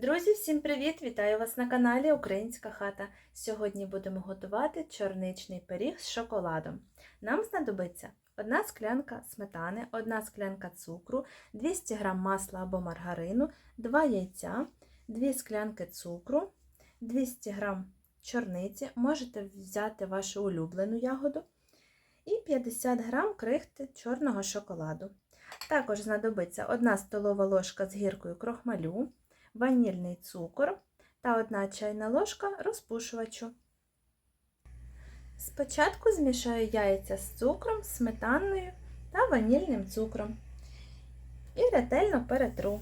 Друзі, всім привіт! Вітаю вас на каналі Українська хата. Сьогодні будемо готувати чорничний пиріг з шоколадом. Нам знадобиться одна склянка сметани, одна склянка цукру, 200 г масла або маргарину, 2 яйця, 2 склянки цукру, 200 г чорниці, можете взяти вашу улюблену ягоду, і 50 г крихти чорного шоколаду. Також знадобиться 1 столова ложка з гіркою крохмалю ванільний цукор та 1 чайна ложка розпушувачу. Спочатку змішаю яйця з цукром, сметаною та ванільним цукром і ретельно перетру.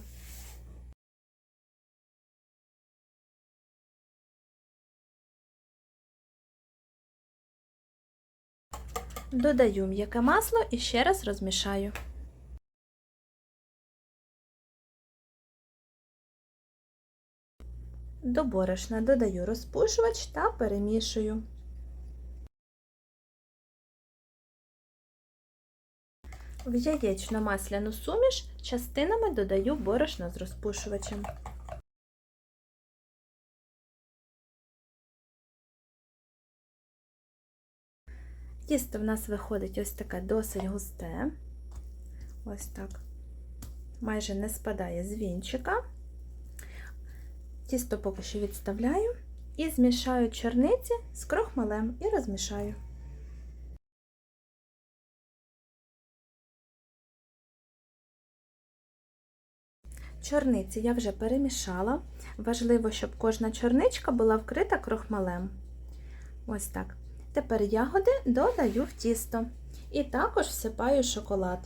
Додаю м'яке масло і ще раз розмішаю. До борошна додаю розпушувач та перемішую. В яєчно-масляну суміш частинами додаю борошно з розпушувачем. Тісто в нас виходить ось таке досить густе. Ось так. Майже не спадає з вінчика. Тісто поки що відставляю і змішаю чорниці з крохмалем і розмішаю. Чорниці я вже перемішала. Важливо, щоб кожна чорничка була вкрита крохмалем. Ось так. Тепер ягоди додаю в тісто і також всипаю шоколад.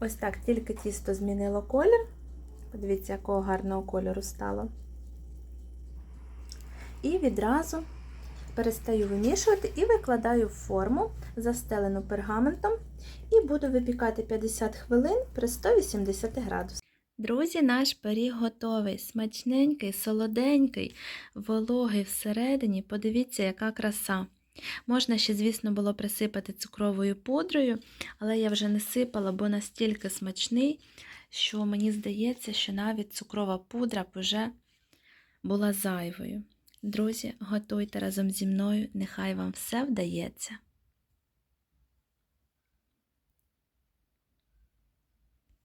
Ось так тільки тісто змінило колір. Подивіться, якого гарного кольору стало. І відразу перестаю вимішувати і викладаю в форму, застелену пергаментом, і буду випікати 50 хвилин при 180 градусах. Друзі, наш пиріг готовий, смачненький, солоденький, вологий всередині. Подивіться, яка краса. Можна ще, звісно, було присипати цукровою пудрою, але я вже не сипала, бо настільки смачний, що мені здається, що навіть цукрова пудра б вже була зайвою. Друзі, готуйте разом зі мною, нехай вам все вдається.